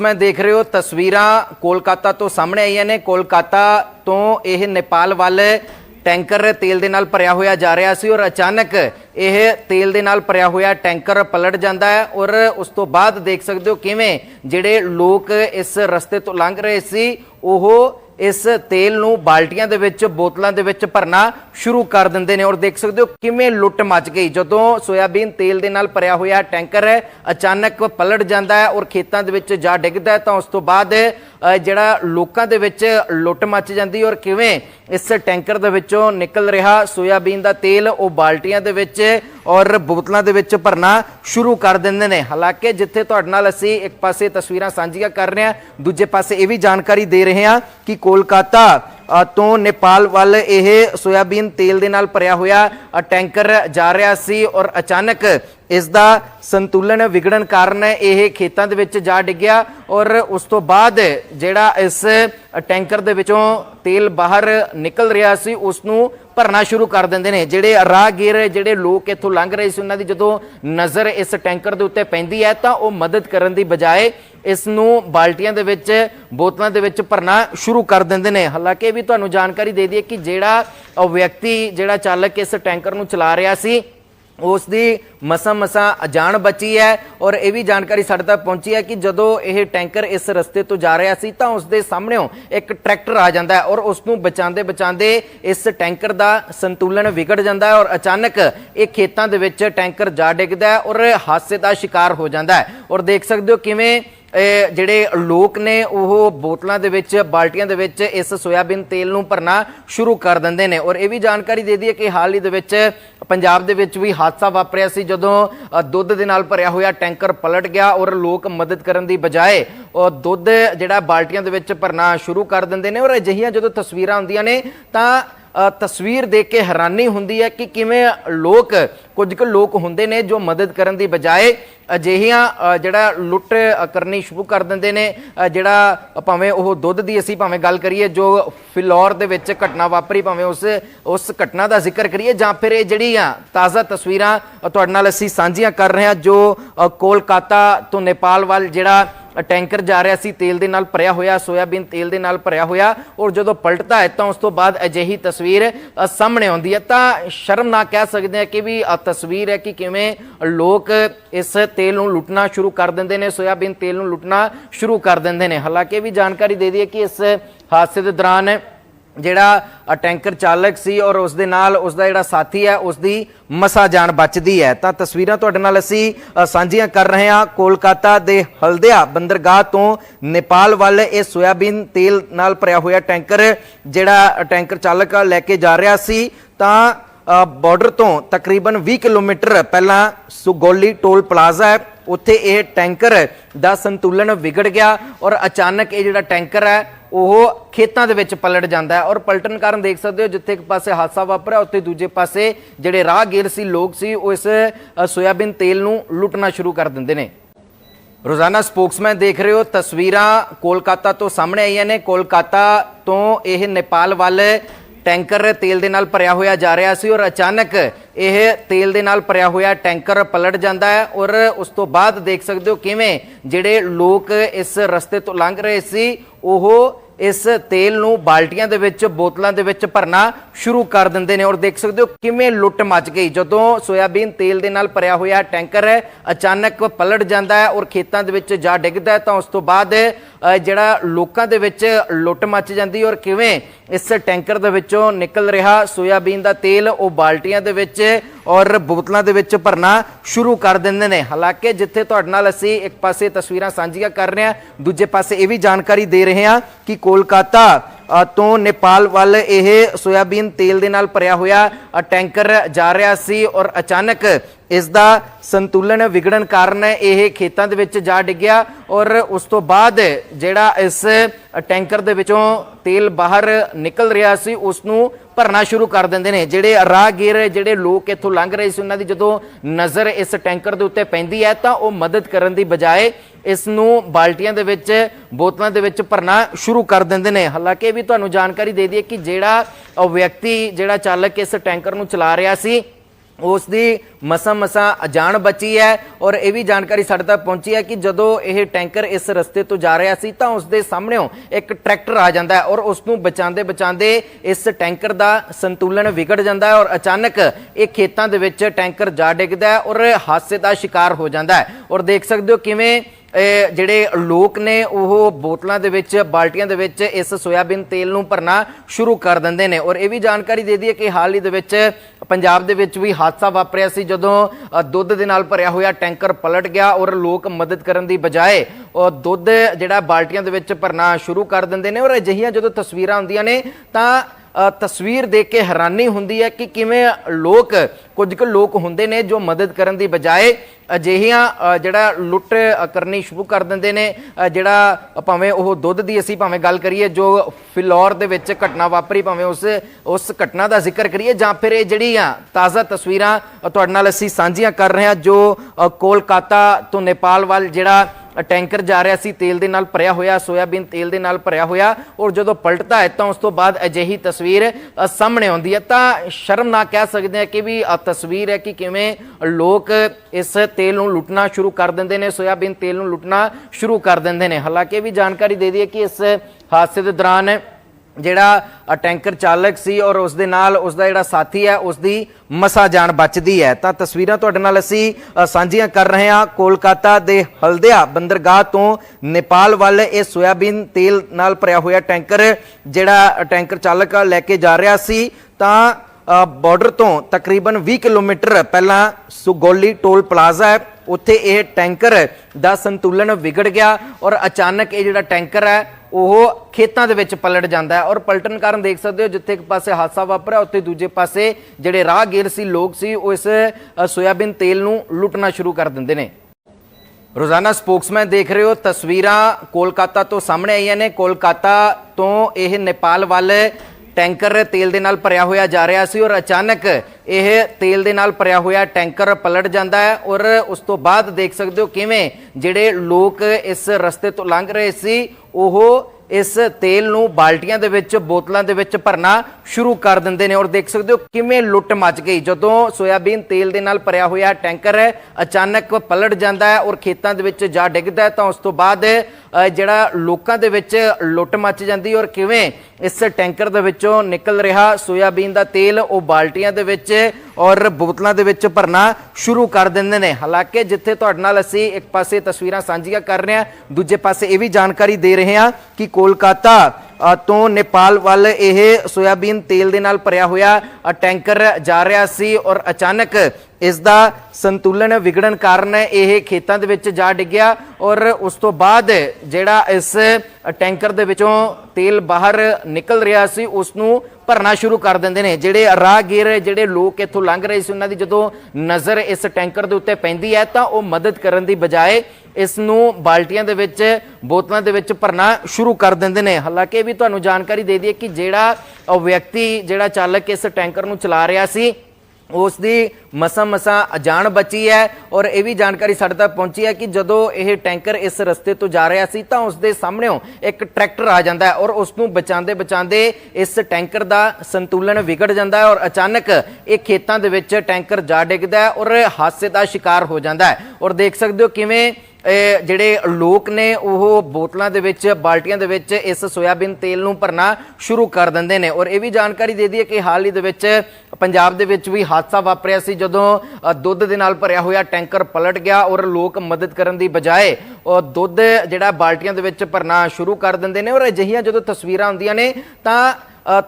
ਮੈਂ ਦੇਖ ਰਹੇ ਹੋ ਤਸਵੀਰਾਂ ਕੋਲਕਾਤਾ ਤੋਂ ਸਾਹਮਣੇ ਆਈਆਂ ਨੇ। ਕੋਲਕਾਤਾ ਤੋਂ ਇਹ ਨੇਪਾਲ ਵੱਲ ਟੈਂਕਰ ਤੇਲ ਦੇ ਨਾਲ ਭਰਿਆ ਹੋਇਆ ਜਾ ਰਿਹਾ ਸੀ ਔਰ ਅਚਾਨਕ ਇਹ ਤੇਲ ਦੇ ਨਾਲ ਭਰਿਆ ਹੋਇਆ ਟੈਂਕਰ ਪਲਟ ਜਾਂਦਾ ਹੈ ਔਰ ਉਸ ਤੋਂ ਬਾਅਦ ਦੇਖ ਸਕਦੇ ਹੋ ਕਿਵੇਂ ਜਿਹੜੇ ਲੋਕ ਇਸ ਰਸਤੇ ਤੋਂ ਲੰਘ ਰਹੇ ਸੀ, ਉਹ ਇਸ ਤੇਲ ਨੂੰ ਬਾਲਟੀਆਂ ਦੇ ਵਿੱਚ, ਬੋਤਲਾਂ ਦੇ ਵਿੱਚ ਭਰਨਾ ਸ਼ੁਰੂ ਕਰ ਦਿੰਦੇ ਨੇ। ਔਰ ਦੇਖ ਸਕਦੇ ਹੋ ਕਿਵੇਂ ਲੁੱਟ ਮਚ ਗਈ। ਜਦੋਂ ਸੋਇਆਬੀਨ ਤੇਲ ਦੇ ਨਾਲ ਭਰਿਆ ਹੋਇਆ ਟੈਂਕਰ ਹੈ ਅਚਾਨਕ ਪਲਟ ਜਾਂਦਾ ਹੈ ਔਰ ਖੇਤਾਂ ਦੇ ਵਿੱਚ ਜਾ ਡਿੱਗਦਾ ਹੈ, ਤਾਂ ਉਸ ਤੋਂ ਬਾਅਦ ਜਿਹੜਾ ਲੋਕਾਂ ਦੇ ਵਿੱਚ ਲੁੱਟ ਮਚ ਜਾਂਦੀ ਔਰ ਕਿਵੇਂ ਇਸ ਟੈਂਕਰ ਦੇ ਵਿੱਚੋਂ ਨਿਕਲ ਰਿਹਾ ਸੋਇਆਬੀਨ ਦਾ ਤੇਲ, ਉਹ ਬਾਲਟੀਆਂ ਦੇ ਵਿੱਚ ਔਰ ਬੋਤਲਾਂ ਦੇ ਵਿੱਚ ਭਰਨਾ ਸ਼ੁਰੂ ਕਰ ਦਿੰਦੇ ਨੇ। ਹਾਲਾਂਕਿ ਜਿੱਥੇ ਤੁਹਾਡੇ ਨਾਲ ਅਸੀਂ ਇੱਕ ਪਾਸੇ ਤਸਵੀਰਾਂ ਸਾਂਝੀਆਂ ਕਰ ਰਹੇ ਹਾਂ, ਦੂਜੇ ਪਾਸੇ ਇਹ ਵੀ ਜਾਣਕਾਰੀ ਦੇ ਰਹੇ ਹਾਂ ਕਿ ਕੋਲਕਾਤਾ ਅ, ਤੋਂ ਨੇਪਾਲ ਵੱਲ ਇਹ ਸੋਇਆਬੀਨ ਤੇਲ ਦੇ ਨਾਲ ਭਰਿਆ ਹੋਇਆ ਟੈਂਕਰ ਜਾ ਰਿਹਾ ਸੀ ਔਰ ਅਚਾਨਕ ਇਸ ਦਾ ਸੰਤੁਲਨ ਵਿਗੜਨ ਕਾਰਨ ਇਹ ਖੇਤਾਂ ਦੇ ਵਿੱਚ ਜਾ ਡਿੱਗਿਆ ਔਰ ਉਸ ਤੋਂ ਬਾਅਦ ਜਿਹੜਾ ਇਸ ਟੈਂਕਰ ਦੇ ਵਿੱਚੋਂ ਤੇਲ ਬਾਹਰ ਨਿਕਲ ਰਿਹਾ ਸੀ ਉਸ ਨੂੰ ਭਰਨਾ ਸ਼ੁਰੂ ਕਰ ਦਿੰਦੇ ਨੇ। ਜਿਹੜੇ ਰਾਹਗੀਰ, ਜਿਹੜੇ ਲੋਕ ਇੱਥੋਂ ਲੰਘ ਰਹੇ ਸੀ, ਉਹਨਾਂ ਦੀ ਜਦੋਂ ਨਜ਼ਰ ਇਸ ਟੈਂਕਰ ਦੇ ਉੱਤੇ ਪੈਂਦੀ ਹੈ, ਤਾਂ ਉਹ ਮਦਦ ਕਰਨ ਦੀ ਬਜਾਏ ਇਸ ਨੂੰ ਬਾਲਟੀਆਂ ਦੇ ਵਿੱਚ, ਬੋਤਲਾਂ ਦੇ ਵਿੱਚ ਭਰਨਾ ਸ਼ੁਰੂ ਕਰ ਦਿੰਦੇ ਨੇ। ਹਾਲਾਂਕਿ ਵੀ ਵੀ ਤੁਹਾਨੂੰ ਜਾਣਕਾਰੀ ਦੇ ਦਈਏ ਕਿ ਜਿਹੜਾ ਵਿਅਕਤੀ, ਜਿਹੜਾ ਚਾਲਕ ਇਸ ਟੈਂਕਰ ਨੂੰ ਚਲਾ ਰਿਹਾ ਸੀ ਉਸ ਦੀ ਮਸਾ ਮਸਾ ਜਾਨ ਬਚੀ ਹੈ ਔਰ ਇਹ ਵੀ ਜਾਣਕਾਰੀ ਸਾਡੇ ਤੱਕ ਪਹੁੰਚੀ ਹੈ ਕਿ ਜਦੋਂ ਇਹ ਟੈਂਕਰ ਇਸ ਰਸਤੇ ਤੋਂ ਜਾ ਰਿਹਾ ਸੀ ਤਾਂ ਉਸ ਦੇ ਸਾਹਮਣੇੋਂ ਇੱਕ ਟਰੈਕਟਰ ਆ ਜਾਂਦਾ ਹੈ ਔਰ ਉਸ ਨੂੰ ਬਚਾਉਂਦੇ ਬਚਾਉਂਦੇ ਇਸ ਟੈਂਕਰ ਦਾ ਸੰਤੁਲਨ ਵਿਗੜ ਜਾਂਦਾ ਹੈ ਔਰ ਅਚਾਨਕ ਇਹ ਖੇਤਾਂ ਦੇ ਵਿੱਚ ਟੈਂਕਰ ਜਾ ਡਿੱਗਦਾ ਹੈ ਔਰ ਹਾਦਸੇ ਦਾ ਸ਼ਿਕਾਰ ਹੋ ਜਾਂਦਾ ਹੈ। ਔਰ ਦੇਖ ਸਕਦੇ ਹੋ ਕਿਵੇਂ ਜਿਹੜੇ ਲੋਕ ਨੇ, ਉਹ ਬੋਤਲਾਂ ਦੇ ਵਿੱਚ, ਬਾਲਟੀਆਂ ਦੇ ਵਿੱਚ ਇਸ ਸੋਇਆਬੀਨ ਤੇਲ ਨੂੰ ਭਰਨਾ ਸ਼ੁਰੂ ਕਰ ਦਿੰਦੇ ਨੇ। ਔਰ ਇਹ ਵੀ ਜਾਣਕਾਰੀ ਦੇ ਦਈਏ ਕਿ ਹਾਲ ਹੀ ਦੇ ਵਿੱਚ ਪੰਜਾਬ ਦੇ ਵਿੱਚ ਵੀ ਹਾਦਸਾ ਵਾਪਰਿਆ ਸੀ, ਜਦੋਂ ਦੁੱਧ ਦੇ ਨਾਲ ਭਰਿਆ ਹੋਇਆ ਟੈਂਕਰ ਪਲਟ ਗਿਆ ਔਰ ਲੋਕ ਮਦਦ ਕਰਨ ਦੀ ਬਜਾਏ ਉਹ ਦੁੱਧ ਜਿਹੜਾ ਬਾਲਟੀਆਂ ਦੇ ਵਿੱਚ ਭਰਨਾ ਸ਼ੁਰੂ ਕਰ ਦਿੰਦੇ ਨੇ। ਔਰ ਅਜਿਹੀਆਂ ਜਦੋਂ ਤਸਵੀਰਾਂ ਆਉਂਦੀਆਂ ਨੇ, ਤਾਂ ਤਸਵੀਰ ਦੇਖ ਕੇ ਹੈਰਾਨੀ ਹੁੰਦੀ ਹੈ ਕਿ ਕਿਵੇਂ ਲੋਕ, ਕੁਝ ਕੁ ਲੋਕ ਹੁੰਦੇ ਨੇ ਜੋ ਮਦਦ ਕਰਨ ਦੀ ਬਜਾਏ ਅਜਿਹੀਆਂ ਜਿਹੜਾ ਲੁੱਟ ਕਰਨੀ ਸ਼ੁਰੂ ਕਰ ਦਿੰਦੇ ਨੇ। ਜਿਹੜਾ ਭਾਵੇਂ ਉਹ ਦੁੱਧ ਦੀ ਅਸੀਂ ਭਾਵੇਂ ਗੱਲ ਕਰੀਏ, ਜੋ ਫਿਲੌਰ ਦੇ ਵਿੱਚ ਘਟਨਾ ਵਾਪਰੀ, ਭਾਵੇਂ ਉਸ ਉਸ ਘਟਨਾ ਦਾ ਜ਼ਿਕਰ ਕਰੀਏ ਜਾਂ ਫਿਰ ਇਹ ਜਿਹੜੀਆਂ ਤਾਜ਼ਾ ਤਸਵੀਰਾਂ ਤੁਹਾਡੇ ਨਾਲ ਅਸੀਂ ਸਾਂਝੀਆਂ ਕਰ ਰਹੇ ਹਾਂ, ਜੋ ਕੋਲਕਾਤਾ ਤੋਂ ਨੇਪਾਲ ਵੱਲ ਜਿਹੜਾ ਟੈਂਕਰ ਜਾ ਰਿਹਾ ਸੀ ਤੇਲ ਦੇ ਨਾਲ ਭਰਿਆ ਹੋਇਆ ਸੋਇਆਬੀਨ ਤੇਲ ਦੇ ਨਾਲ ਭਰਿਆ ਹੋਇਆ ਔਰ ਜਦੋਂ ਪਲਟਦਾ ਹੈ ਤਾਂ ਉਸ ਤੋਂ ਬਾਅਦ ਅਜਿਹੀ ਤਸਵੀਰ ਸਾਹਮਣੇ ਆਉਂਦੀ ਹੈ। ਤਾਂ ਸ਼ਰਮਨਾਕ ਕਹਿ ਸਕਦੇ ਹਾਂ ਕਿ ਵੀ ਅ, ਤਸਵੀਰ ਹੈ ਕਿ ਕਿਵੇਂ ਲੋਕ ਇਸ ਤੇਲ ਨੂੰ ਲੁੱਟਣਾ ਸ਼ੁਰੂ ਕਰ ਦਿੰਦੇ ਨੇ ਸੋਇਆਬੀਨ ਤੇਲ ਨੂੰ ਲੁੱਟਣਾ ਸ਼ੁਰੂ ਕਰ ਦਿੰਦੇ ਨੇ। ਹਾਲਾਂਕਿ ਇਹ ਵੀ ਜਾਣਕਾਰੀ ਦੇ ਦਈਏ ਕਿ ਇਸ ਹਾਦਸੇ ਦੇ ਦੌਰਾਨ ਜਿਹੜਾ ਟੈਂਕਰ ਚਾਲਕ ਸੀ ਔਰ ਉਸ ਦੇ ਨਾਲ ਉਸ ਦਾ ਜਿਹੜਾ ਸਾਥੀ ਹੈ ਉਸ ਦੀ ਮਸਾ ਜਾਨ ਬਚਦੀ ਹੈ। ਤਾਂ ਤਸਵੀਰਾਂ ਤੁਹਾਡੇ ਨਾਲ ਅਸੀਂ ਸਾਂਝੀਆਂ ਕਰ ਰਹੇ ਹਾਂ ਕੋਲਕਾਤਾ ਦੇ ਹਲਦਿਆ ਬੰਦਰਗਾਹ ਤੋਂ ਨੇਪਾਲ ਵੱਲ ਇਹ ਸੋਇਆਬੀਨ ਤੇਲ ਨਾਲ ਭਰਿਆ ਹੋਇਆ ਟੈਂਕਰ ਜਿਹੜਾ ਟੈਂਕਰ ਚਾਲਕ ਲੈ ਕੇ ਜਾ ਰਿਹਾ ਸੀ। ਤਾਂ ਅ, ਬਾਰਡਰ ਤੋਂ ਤਕਰੀਬਨ 20 ਕਿਲੋਮੀਟਰ ਪਹਿਲਾਂ ਸੁਗੋਲੀ ਟੋਲ ਪਲਾਜ਼ਾ ਹੈ ਉੱਥੇ ਇਹ ਟੈਂਕਰ ਦਾ ਸੰਤੁਲਨ ਵਿਗੜ ਗਿਆ ਔਰ ਅਚਾਨਕ ਇਹ ਜਿਹੜਾ ਟੈਂਕਰ ਹੈ ਉਹ ਖੇਤਾਂ ਦੇ ਵਿੱਚ ਪਲਟ ਜਾਂਦਾ ਹੈ। ਔਰ ਪਲਟਣ ਕਾਰਨ ਦੇਖ ਸਕਦੇ ਹੋ, ਜਿੱਥੇ ਇੱਕ ਪਾਸੇ ਹਾਦਸਾ ਵਾਪਰਿਆ, ਉੱਥੇ ਦੂਜੇ ਪਾਸੇ ਜਿਹੜੇ ਰਾਹਗੀਰ ਸੀ, ਲੋਕ ਸੀ, ਉਹ ਇਸ ਸੋਇਆਬੀਨ ਤੇਲ ਨੂੰ ਲੁੱਟਣਾ ਸ਼ੁਰੂ ਕਰ ਦਿੰਦੇ ਨੇ। ਰੋਜ਼ਾਨਾ ਸਪੋਕਸਮੈਨ ਦੇਖ ਰਹੇ ਹੋ, ਤਸਵੀਰਾਂ ਕੋਲਕਾਤਾ ਤੋਂ ਸਾਹਮਣੇ ਆਈਆਂ ਨੇ। ਕੋਲਕਾਤਾ ਤੋਂ ਇਹ ਨੇਪਾਲ ਵੱਲ ਟੈਂਕਰ ਤੇਲ ਦੇ ਨਾਲ ਭਰਿਆ ਹੋਇਆ ਜਾ ਰਿਹਾ ਸੀ ਔਰ ਅਚਾਨਕ ਇਹ ਤੇਲ ਦੇ ਨਾਲ ਭਰਿਆ ਹੋਇਆ ਟੈਂਕਰ ਪਲਟ ਜਾਂਦਾ ਹੈ ਔਰ ਉਸ ਤੋਂ ਬਾਅਦ ਦੇਖ ਸਕਦੇ ਹੋ ਕਿਵੇਂ ਜਿਹੜੇ ਲੋਕ ਇਸ ਰਸਤੇ ਤੋਂ ਲੰਘ ਰਹੇ ਸੀ, ਉਹ ਇਸ ਤੇਲ ਨੂੰ ਬਾਲਟੀਆਂ ਦੇ ਵਿੱਚ, ਬੋਤਲਾਂ ਦੇ ਵਿੱਚ ਭਰਨਾ ਸ਼ੁਰੂ ਕਰ ਦਿੰਦੇ ਨੇ ਔਰ ਦੇਖ ਸਕਦੇ ਹੋ ਕਿਵੇਂ ਲੁੱਟ ਮਚ ਗਈ। ਜਦੋਂ ਸੋਇਆਬੀਨ ਤੇਲ ਦੇ ਨਾਲ ਭਰਿਆ ਹੋਇਆ ਟੈਂਕਰ ਅਚਾਨਕ ਪਲਟ ਜਾਂਦਾ ਹੈ ਔਰ ਖੇਤਾਂ ਦੇ ਵਿੱਚ ਜਾ ਡਿੱਗਦਾ ਹੈ ਤਾਂ ਉਸ ਤੋਂ ਬਾਅਦ ਜਿਹੜਾ ਲੋਕਾਂ ਦੇ ਵਿੱਚ ਲੁੱਟ ਮੱਚ ਜਾਂਦੀ ਔਰ ਕਿਵੇਂ ਇਸ ਟੈਂਕਰ ਦੇ ਵਿੱਚੋਂ ਨਿਕਲ ਰਿਹਾ ਸੋਇਆਬੀਨ ਦਾ ਤੇਲ, ਉਹ ਬਾਲਟੀਆਂ ਦੇ ਵਿੱਚ ਔਰ ਬੋਤਲਾਂ ਦੇ ਵਿੱਚ ਭਰਨਾ ਸ਼ੁਰੂ ਕਰ ਦਿੰਦੇ ਨੇ। ਹਾਲਾਂਕਿ ਜਿੱਥੇ ਤੁਹਾਡੇ ਨਾਲ ਅਸੀਂ ਇੱਕ ਪਾਸੇ ਤਸਵੀਰਾਂ ਸਾਂਝੀਆਂ ਕਰ ਰਹੇ ਹਾਂ, ਦੂਜੇ ਪਾਸੇ ਇਹ ਵੀ ਜਾਣਕਾਰੀ ਦੇ ਰਹੇ ਹਾਂ ਕਿ ਕੋਲਕਾਤਾ ਤੋਂ ਨੇਪਾਲ ਵੱਲ ਇਹ ਸੋਇਆਬੀਨ ਤੇਲ ਦੇ ਨਾਲ ਭਰਿਆ ਹੋਇਆ ਟੈਂਕਰ ਜਾ ਰਿਹਾ ਸੀ ਔਰ ਅਚਾਨਕ ਇਸ ਦਾ ਸੰਤੁਲਨ ਵਿਗੜਨ ਕਾਰਨ ਇਹ ਖੇਤਾਂ ਦੇ ਵਿੱਚ ਜਾ ਡਿੱਗਿਆ ਔਰ ਉਸ ਤੋਂ ਬਾਅਦ ਜਿਹੜਾ ਇਸ ਟੈਂਕਰ ਦੇ ਵਿੱਚੋਂ ਤੇਲ ਬਾਹਰ ਨਿਕਲ ਰਿਹਾ ਸੀ, ਉਸ ਨੂੰ ਭਰਨਾ ਸ਼ੁਰੂ ਕਰ ਦਿੰਦੇ ਨੇ। ਜਿਹੜੇ ਰਾਹਗੀਰ, ਜਿਹੜੇ ਲੋਕ ਇੱਥੋਂ ਲੰਘ ਰਹੇ ਸੀ, ਉਹਨਾਂ ਦੀ ਜਦੋਂ ਨਜ਼ਰ ਇਸ ਟੈਂਕਰ ਦੇ ਉੱਤੇ ਪੈਂਦੀ ਹੈ, ਤਾਂ ਉਹ ਮਦਦ ਕਰਨ ਦੀ ਬਜਾਏ ਇਸ ਨੂੰ ਬਾਲਟੀਆਂ ਦੇ ਵਿੱਚ, ਬੋਤਲਾਂ ਦੇ ਵਿੱਚ ਭਰਨਾ ਸ਼ੁਰੂ ਕਰ ਦਿੰਦੇ ਨੇ। ਹਾਲਾਂਕਿ ਇਹ ਵੀ ਤੁਹਾਨੂੰ ਜਾਣਕਾਰੀ ਦੇ ਦਈਏ ਕਿ ਜਿਹੜਾ ਵਿਅਕਤੀ, ਜਿਹੜਾ ਚਾਲਕ ਇਸ ਟੈਂਕਰ ਨੂੰ ਚਲਾ ਰਿਹਾ ਸੀ ਉਸ ਦੀ ਮਸਾ ਮਸਾ ਅਜਾਣ ਬਚੀ ਹੈ ਔਰ ਇਹ ਵੀ ਜਾਣਕਾਰੀ ਸਾਡੇ ਤੱਕ ਪਹੁੰਚੀ ਹੈ ਕਿ ਜਦੋਂ ਇਹ ਟੈਂਕਰ ਇਸ ਰਸਤੇ ਤੋਂ ਜਾ ਰਿਹਾ ਸੀ ਤਾਂ ਉਸ ਦੇ ਸਾਹਮਣੇੋਂ ਇੱਕ ਟਰੈਕਟਰ ਆ ਜਾਂਦਾ ਹੈ ਔਰ ਉਸ ਨੂੰ ਬਚਾਉਂਦੇ ਬਚਾਉਂਦੇ ਇਸ ਟੈਂਕਰ ਦਾ ਸੰਤੁਲਨ ਵਿਗੜ ਜਾਂਦਾ ਹੈ ਔਰ ਅਚਾਨਕ ਇਹ ਖੇਤਾਂ ਦੇ ਵਿੱਚ ਟੈਂਕਰ ਜਾ ਡਿੱਗਦਾ ਹੈ ਔਰ ਹਾਦਸੇ ਦਾ ਸ਼ਿਕਾਰ ਹੋ ਜਾਂਦਾ ਹੈ। ਔਰ ਦੇਖ ਸਕਦੇ ਹੋ ਕਿਵੇਂ ਜਿਹੜੇ ਲੋਕ ਨੇ, ਉਹ ਬੋਤਲਾਂ ਦੇ ਵਿੱਚ, ਬਾਲਟੀਆਂ ਦੇ ਵਿੱਚ ਇਸ ਸੋਇਆਬੀਨ ਤੇਲ ਨੂੰ ਭਰਨਾ ਸ਼ੁਰੂ ਕਰ ਦਿੰਦੇ ਨੇ। ਔਰ ਇਹ ਵੀ ਜਾਣਕਾਰੀ ਦੇ ਦਈਏ ਕਿ ਹਾਲ ਹੀ ਦੇ ਵਿੱਚ ਪੰਜਾਬ ਦੇ ਵਿੱਚ ਵੀ ਹਾਦਸਾ ਵਾਪਰਿਆ ਸੀ, ਜਦੋਂ ਦੁੱਧ ਦੇ ਨਾਲ ਭਰਿਆ ਹੋਇਆ ਟੈਂਕਰ ਪਲਟ ਗਿਆ ਔਰ ਲੋਕ ਮਦਦ ਕਰਨ ਦੀ ਬਜਾਏ ਉਹ ਦੁੱਧ ਜਿਹੜਾ ਬਾਲਟੀਆਂ ਦੇ ਵਿੱਚ ਭਰਨਾ ਸ਼ੁਰੂ ਕਰ ਦਿੰਦੇ ਨੇ। ਔਰ ਅਜਿਹੀਆਂ ਜਦੋਂ ਤਸਵੀਰਾਂ ਆਉਂਦੀਆਂ ਨੇ, ਤਾਂ ਤਸਵੀਰ ਦੇਖ ਕੇ ਹੈਰਾਨੀ ਹੁੰਦੀ ਹੈ ਕਿ ਕਿਵੇਂ ਲੋਕ, ਕੁਝ ਕੁ ਲੋਕ ਹੁੰਦੇ ਨੇ ਜੋ ਮਦਦ ਕਰਨ ਦੀ ਬਜਾਏ ਅਜਿਹੀਆਂ ਜਿਹੜਾ ਲੁੱਟ ਕਰਨੀ ਸ਼ੁਰੂ ਕਰ ਦਿੰਦੇ ਨੇ। ਜਿਹੜਾ ਭਾਵੇਂ ਉਹ ਦੁੱਧ ਦੀ ਅਸੀਂ ਭਾਵੇਂ ਗੱਲ ਕਰੀਏ, ਜੋ ਫਿਲੌਰ ਦੇ ਵਿੱਚ ਘਟਨਾ ਵਾਪਰੀ, ਭਾਵੇਂ ਉਸ ਉਸ ਘਟਨਾ ਦਾ ਜ਼ਿਕਰ ਕਰੀਏ ਜਾਂ ਫਿਰ ਇਹ ਜਿਹੜੀਆਂ ਤਾਜ਼ਾ ਤਸਵੀਰਾਂ ਤੁਹਾਡੇ ਨਾਲ ਅਸੀਂ ਸਾਂਝੀਆਂ ਕਰ ਰਹੇ ਹਾਂ, ਜੋ ਕੋਲਕਾਤਾ ਤੋਂ ਨੇਪਾਲ ਵੱਲ ਜਿਹੜਾ ਟੈਂਕਰ ਜਾ ਰਿਹਾ ਸੀ ਤੇਲ ਦੇ ਨਾਲ ਭਰਿਆ ਹੋਇਆ ਸੋਇਆਬੀਨ ਤੇਲ ਦੇ ਨਾਲ ਭਰਿਆ ਹੋਇਆ ਔਰ ਜਦੋਂ ਪਲਟਦਾ ਹੈ ਤਾਂ ਉਸ ਤੋਂ ਬਾਅਦ ਅਜਿਹੀ ਤਸਵੀਰ ਸਾਹਮਣੇ ਆਉਂਦੀ ਹੈ। ਤਾਂ ਸ਼ਰਮਨਾਕ ਕਹਿ ਸਕਦੇ ਹਾਂ ਕਿ ਵੀ ਅ, ਤਸਵੀਰ ਹੈ ਕਿ ਕਿਵੇਂ ਲੋਕ ਇਸ ਤੇਲ ਨੂੰ ਲੁੱਟਣਾ ਸ਼ੁਰੂ ਕਰ ਦਿੰਦੇ ਨੇ ਸੋਇਆਬੀਨ ਤੇਲ ਨੂੰ ਲੁੱਟਣਾ ਸ਼ੁਰੂ ਕਰ ਦਿੰਦੇ ਨੇ। ਹਾਲਾਂਕਿ ਇਹ ਵੀ ਜਾਣਕਾਰੀ ਦੇ ਦਈਏ ਕਿ ਇਸ ਹਾਦਸੇ ਦੇ ਦੌਰਾਨ ਜਿਹੜਾ ਟੈਂਕਰ ਚਾਲਕ ਸੀ ਔਰ ਉਸ ਦੇ ਨਾਲ ਉਸ ਦਾ ਜਿਹੜਾ ਸਾਥੀ ਹੈ ਉਸ ਦੀ ਮਸਾ ਜਾਨ ਬਚਦੀ ਹੈ। ਤਾਂ ਤਸਵੀਰਾਂ ਤੁਹਾਡੇ ਨਾਲ ਅਸੀਂ ਸਾਂਝੀਆਂ ਕਰ ਰਹੇ ਹਾਂ ਕੋਲਕਾਤਾ ਦੇ ਹਲਦਿਆ ਬੰਦਰਗਾਹ ਤੋਂ ਨੇਪਾਲ ਵੱਲ। ਇਹ ਸੋਇਆਬੀਨ ਤੇਲ ਨਾਲ ਭਰਿਆ ਹੋਇਆ ਟੈਂਕਰ ਜਿਹੜਾ ਟੈਂਕਰ ਚਾਲਕ ਲੈ ਕੇ ਜਾ ਰਿਹਾ ਸੀ। ਤਾਂ ਅ, ਬਾਰਡਰ ਤੋਂ ਤਕਰੀਬਨ 20 ਕਿਲੋਮੀਟਰ ਪਹਿਲਾਂ ਸੁਗੋਲੀ ਟੋਲ ਪਲਾਜ਼ਾ ਹੈ ਉੱਥੇ ਇਹ ਟੈਂਕਰ ਦਾ ਸੰਤੁਲਨ ਵਿਗੜ ਗਿਆ ਔਰ ਅਚਾਨਕ ਇਹ ਜਿਹੜਾ ਟੈਂਕਰ ਹੈ ਉਹ ਖੇਤਾਂ ਦੇ ਵਿੱਚ ਪਲਟ ਜਾਂਦਾ ਹੈ। ਔਰ ਪਲਟਣ ਕਾਰਨ ਦੇਖ ਸਕਦੇ ਹੋ, ਜਿੱਥੇ ਇੱਕ ਪਾਸੇ ਹਾਦਸਾ ਵਾਪਰਿਆ, ਉੱਥੇ ਦੂਜੇ ਪਾਸੇ ਜਿਹੜੇ ਰਾਹਗੀਰ ਸੀ, ਲੋਕ ਸੀ, ਉਹ ਇਸ ਸੋਇਆਬੀਨ ਤੇਲ ਨੂੰ ਲੁੱਟਣਾ ਸ਼ੁਰੂ ਕਰ ਦਿੰਦੇ ਨੇ। ਰੋਜ਼ਾਨਾ ਸਪੋਕਸਮੈਨ ਦੇਖ ਰਹੇ ਹੋ, ਤਸਵੀਰਾਂ ਕੋਲਕਾਤਾ ਤੋਂ ਸਾਹਮਣੇ ਆਈਆਂ ਨੇ। ਕੋਲਕਾਤਾ ਤੋਂ ਇਹ ਨੇਪਾਲ ਵੱਲ ਟੈਂਕਰ ਤੇਲ ਦੇ ਨਾਲ ਭਰਿਆ ਹੋਇਆ ਜਾ ਰਿਹਾ ਸੀ ਔਰ ਅਚਾਨਕ ਇਹ ਤੇਲ ਦੇ ਨਾਲ ਭਰਿਆ ਹੋਇਆ ਟੈਂਕਰ ਪਲਟ ਜਾਂਦਾ ਹੈ ਔਰ ਉਸ ਤੋਂ ਬਾਅਦ ਦੇਖ ਸਕਦੇ ਹੋ ਕਿਵੇਂ ਜਿਹੜੇ ਲੋਕ ਇਸ ਰਸਤੇ ਤੋਂ ਲੰਘ ਰਹੇ ਸੀ, ਉਹ ਇਸ ਤੇਲ ਨੂੰ ਬਾਲਟੀਆਂ ਦੇ ਵਿੱਚ, ਬੋਤਲਾਂ ਦੇ ਵਿੱਚ ਭਰਨਾ ਸ਼ੁਰੂ ਕਰ ਦਿੰਦੇ ਨੇ। ਔਰ ਦੇਖ ਸਕਦੇ ਹੋ ਕਿਵੇਂ ਲੁੱਟ ਮਚ ਗਈ। ਜਦੋਂ ਸੋਇਆਬੀਨ ਤੇਲ ਦੇ ਨਾਲ ਭਰਿਆ ਹੋਇਆ ਟੈਂਕਰ ਹੈ, ਅਚਾਨਕ ਪਲਟ ਜਾਂਦਾ ਹੈ ਔਰ ਖੇਤਾਂ ਦੇ ਵਿੱਚ ਜਾ ਡਿੱਗਦਾ ਹੈ, ਤਾਂ ਉਸ ਤੋਂ ਬਾਅਦ ਜਿਹੜਾ ਲੋਕਾਂ ਦੇ ਵਿੱਚ ਲੁੱਟ ਮਚ ਜਾਂਦੀ ਔਰ ਕਿਵੇਂ ਇਸ ਟੈਂਕਰ ਦੇ ਵਿੱਚੋਂ ਨਿਕਲ ਰਿਹਾ ਸੋਇਆਬੀਨ ਦਾ ਤੇਲ, ਉਹ ਬਾਲਟੀਆਂ ਦੇ ਵਿੱਚ ਔਰ ਬੋਤਲਾਂ ਦੇ ਵਿੱਚ ਭਰਨਾ ਸ਼ੁਰੂ ਕਰ ਦਿੰਦੇ ਨੇ। ਹਾਲਾਂਕਿ ਜਿੱਥੇ ਤੁਹਾਡੇ ਨਾਲ ਅਸੀਂ ਇੱਕ ਪਾਸੇ ਤਸਵੀਰਾਂ ਸਾਂਝੀਆਂ ਕਰ ਰਹੇ ਹਾਂ, ਦੂਜੇ ਪਾਸੇ ਇਹ ਵੀ ਜਾਣਕਾਰੀ ਦੇ ਰਹੇ ਹਾਂ ਕਿ ਕੋਲਕਾਤਾ। ਤੋਂ ਨੇਪਾਲ ਵੱਲ ਇਹ ਸੋਇਆਬੀਨ ਤੇਲ ਦੇ ਨਾਲ ਭਰਿਆ ਹੋਇਆ ਟੈਂਕਰ ਜਾ ਰਿਹਾ ਸੀ ਔਰ ਅਚਾਨਕ ਇਸ ਦਾ ਸੰਤੁਲਨ ਵਿਗੜਨ ਕਾਰਨ ਇਹ ਖੇਤਾਂ ਦੇ ਵਿੱਚ ਜਾ ਡਿੱਗਿਆ ਔਰ ਉਸ ਤੋਂ ਬਾਅਦ ਜਿਹੜਾ ਇਸ ਟੈਂਕਰ ਦੇ ਵਿੱਚੋਂ ਤੇਲ ਬਾਹਰ ਨਿਕਲ ਰਿਹਾ ਸੀ, ਉਸ ਨੂੰ ਭਰਨਾ ਸ਼ੁਰੂ ਕਰ ਦਿੰਦੇ ਨੇ। ਜਿਹੜੇ ਰਾਹਗੀਰ, ਜਿਹੜੇ ਲੋਕ ਇੱਥੋਂ ਲੰਘ ਰਹੇ ਸੀ, ਉਹਨਾਂ ਦੀ ਜਦੋਂ ਨਜ਼ਰ ਇਸ ਟੈਂਕਰ ਦੇ ਉੱਤੇ ਪੈਂਦੀ ਹੈ ਤਾਂ ਉਹ ਮਦਦ ਕਰਨ ਦੀ ਬਜਾਏ ਇਸ ਨੂੰ ਬਾਲਟੀਆਂ ਦੇ ਵਿੱਚ, ਬੋਤਲਾਂ ਦੇ ਵਿੱਚ ਭਰਨਾ ਸ਼ੁਰੂ ਕਰ ਦਿੰਦੇ ਨੇ। ਹਾਲਾਂਕਿ ਇਹ ਵੀ ਤੁਹਾਨੂੰ ਜਾਣਕਾਰੀ ਦੇ ਦਈਏ ਕਿ ਜਿਹੜਾ ਵਿਅਕਤੀ, ਜਿਹੜਾ ਚਾਲਕ ਇਸ ਟੈਂਕਰ ਨੂੰ ਚਲਾ ਰਿਹਾ ਸੀ, ਉਸ ਦੀ ਮਸਾ ਮਸਾ ਜਾਨ ਬਚੀ ਹੈ ਔਰ ਇਹ ਵੀ ਜਾਣਕਾਰੀ ਸਾਡੇ ਤੱਕ ਪਹੁੰਚੀ ਹੈ ਕਿ ਜਦੋਂ ਇਹ ਟੈਂਕਰ ਇਸ ਰਸਤੇ ਤੋਂ ਜਾ ਰਿਹਾ ਸੀ ਤਾਂ ਉਸ ਦੇ ਸਾਹਮਣੇੋਂ ਇੱਕ ਟਰੈਕਟਰ ਆ ਜਾਂਦਾ ਹੈ ਔਰ ਉਸ ਨੂੰ ਬਚਾਉਂਦੇ ਬਚਾਉਂਦੇ ਇਸ ਟੈਂਕਰ ਦਾ ਸੰਤੁਲਨ ਵਿਗੜ ਜਾਂਦਾ ਹੈ ਔਰ ਅਚਾਨਕ ਇਹ ਖੇਤਾਂ ਦੇ ਵਿੱਚ ਟੈਂਕਰ ਜਾ ਡਿੱਗਦਾ ਹੈ ਔਰ ਹਾਦਸੇ ਦਾ ਸ਼ਿਕਾਰ ਹੋ ਜਾਂਦਾ ਹੈ। ਔਰ ਦੇਖ ਸਕਦੇ ਹੋ ਕਿਵੇਂ ਜਿਹੜੇ ਲੋਕ ਨੇ, ਉਹ ਬੋਤਲਾਂ ਦੇ ਵਿੱਚ, ਬਾਲਟੀਆਂ ਦੇ ਵਿੱਚ ਇਸ ਸੋਇਆਬੀਨ ਤੇਲ ਨੂੰ ਭਰਨਾ ਸ਼ੁਰੂ ਕਰ ਦਿੰਦੇ ਨੇ। ਔਰ ਇਹ ਵੀ ਜਾਣਕਾਰੀ ਦੇ ਦਈਏ ਕਿ ਹਾਲ ਹੀ ਦੇ ਵਿੱਚ ਪੰਜਾਬ ਦੇ ਵਿੱਚ ਵੀ ਹਾਦਸਾ ਵਾਪਰਿਆ ਸੀ, ਜਦੋਂ ਦੁੱਧ ਦੇ ਨਾਲ ਭਰਿਆ ਹੋਇਆ ਟੈਂਕਰ ਪਲਟ ਗਿਆ ਔਰ ਲੋਕ ਮਦਦ ਕਰਨ ਦੀ ਬਜਾਏ ਉਹ ਦੁੱਧ ਜਿਹੜਾ ਬਾਲਟੀਆਂ ਦੇ ਵਿੱਚ ਭਰਨਾ ਸ਼ੁਰੂ ਕਰ ਦਿੰਦੇ ਨੇ। ਔਰ ਅਜਿਹੀਆਂ ਜਦੋਂ ਤਸਵੀਰਾਂ ਆਉਂਦੀਆਂ ਨੇ, ਤਾਂ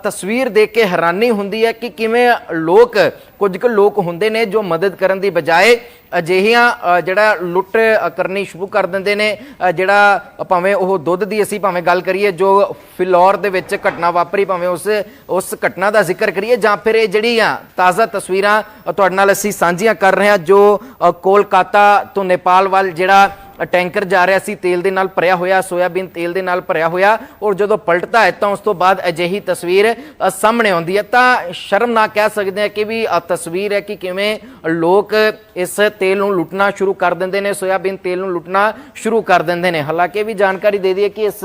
ਤਸਵੀਰ ਦੇਖ ਕੇ ਹੈਰਾਨੀ ਹੁੰਦੀ ਹੈ ਕਿ ਕਿਵੇਂ ਲੋਕ, ਕੁਝ ਕੁ ਲੋਕ ਹੁੰਦੇ ਨੇ ਜੋ ਮਦਦ ਕਰਨ ਦੀ ਬਜਾਏ ਅਜਿਹੀਆਂ ਜਿਹੜਾ ਲੁੱਟ ਕਰਨੀ ਸ਼ੁਰੂ ਕਰ ਦਿੰਦੇ ਨੇ। ਜਿਹੜਾ ਭਾਵੇਂ ਉਹ ਦੁੱਧ ਦੀ ਅਸੀਂ ਭਾਵੇਂ ਗੱਲ ਕਰੀਏ, ਜੋ ਫਿਲੌਰ ਦੇ ਵਿੱਚ ਘਟਨਾ ਵਾਪਰੀ, ਭਾਵੇਂ ਉਸ ਉਸ ਘਟਨਾ ਦਾ ਜ਼ਿਕਰ ਕਰੀਏ ਜਾਂ ਫਿਰ ਇਹ ਜਿਹੜੀਆਂ ਤਾਜ਼ਾ ਤਸਵੀਰਾਂ ਤੁਹਾਡੇ ਨਾਲ ਅਸੀਂ ਸਾਂਝੀਆਂ ਕਰ ਰਹੇ ਹਾਂ, ਜੋ ਕੋਲਕਾਤਾ ਤੋਂ ਨੇਪਾਲ ਵੱਲ ਜਿਹੜਾ ਟੈਂਕਰ ਜਾ ਰਿਹਾ ਸੀ ਤੇਲ ਦੇ ਨਾਲ ਭਰਿਆ ਹੋਇਆ ਸੋਇਆਬੀਨ ਤੇਲ ਦੇ ਨਾਲ ਭਰਿਆ ਹੋਇਆ ਔਰ ਜਦੋਂ ਪਲਟਦਾ ਹੈ ਤਾਂ ਉਸ ਤੋਂ ਬਾਅਦ ਅਜਿਹੀ ਤਸਵੀਰ ਸਾਹਮਣੇ ਆਉਂਦੀ ਹੈ। ਤਾਂ ਸ਼ਰਮਨਾਕ ਕਹਿ ਸਕਦੇ ਹਾਂ ਕਿ ਵੀ ਅ, ਤਸਵੀਰ ਹੈ ਕਿ ਕਿਵੇਂ ਲੋਕ ਇਸ ਤੇਲ ਨੂੰ ਲੁੱਟਣਾ ਸ਼ੁਰੂ ਕਰ ਦਿੰਦੇ ਨੇ ਸੋਇਆਬੀਨ ਤੇਲ ਨੂੰ ਲੁੱਟਣਾ ਸ਼ੁਰੂ ਕਰ ਦਿੰਦੇ ਨੇ। ਹਾਲਾਂਕਿ ਇਹ ਵੀ ਜਾਣਕਾਰੀ ਦੇ ਦਈਏ ਕਿ ਇਸ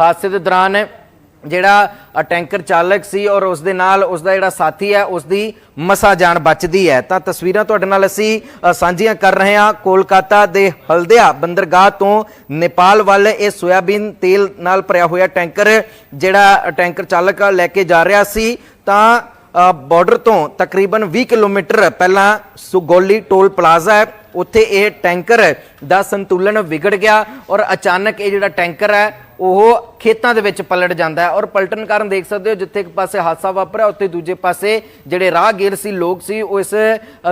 ਹਾਦਸੇ ਦੇ ਦੌਰਾਨ ਜਿਹੜਾ ਟੈਂਕਰ ਚਾਲਕ ਸੀ ਔਰ ਉਸ ਦੇ ਨਾਲ ਉਸ ਦਾ ਜਿਹੜਾ ਸਾਥੀ ਹੈ ਉਸ ਦੀ ਮਸਾ ਜਾਨ ਬਚਦੀ ਹੈ। ਤਾਂ ਤਸਵੀਰਾਂ ਤੁਹਾਡੇ ਨਾਲ ਅਸੀਂ ਸਾਂਝੀਆਂ ਕਰ ਰਹੇ ਹਾਂ ਕੋਲਕਾਤਾ ਦੇ ਹਲਦਿਆ ਬੰਦਰਗਾਹ ਤੋਂ ਨੇਪਾਲ ਵੱਲ। ਇਹ ਸੋਇਆਬੀਨ ਤੇਲ ਨਾਲ ਭਰਿਆ ਹੋਇਆ ਟੈਂਕਰ ਜਿਹੜਾ ਟੈਂਕਰ ਚਾਲਕ ਲੈ ਕੇ ਜਾ ਰਿਹਾ ਸੀ। ਤਾਂ ਅ, ਬਾਰਡਰ ਤੋਂ ਤਕਰੀਬਨ 20 ਕਿਲੋਮੀਟਰ ਪਹਿਲਾਂ ਸੁਗੋਲੀ ਟੋਲ ਪਲਾਜ਼ਾ ਹੈ ਉੱਥੇ ਇਹ ਟੈਂਕਰ ਦਾ ਸੰਤੁਲਨ ਵਿਗੜ ਗਿਆ ਔਰ ਅਚਾਨਕ ਇਹ ਜਿਹੜਾ ਟੈਂਕਰ ਹੈ ਉਹ ਖੇਤਾਂ ਦੇ ਵਿੱਚ ਪਲਟ ਜਾਂਦਾ ਹੈ। ਔਰ ਪਲਟਣ ਕਾਰਨ ਦੇਖ ਸਕਦੇ ਹੋ, ਜਿੱਥੇ ਇੱਕ ਪਾਸੇ ਹਾਦਸਾ ਵਾਪਰਿਆ, ਉੱਥੇ ਦੂਜੇ ਪਾਸੇ ਜਿਹੜੇ ਰਾਹਗੀਰ ਸੀ, ਲੋਕ ਸੀ, ਉਹ ਇਸ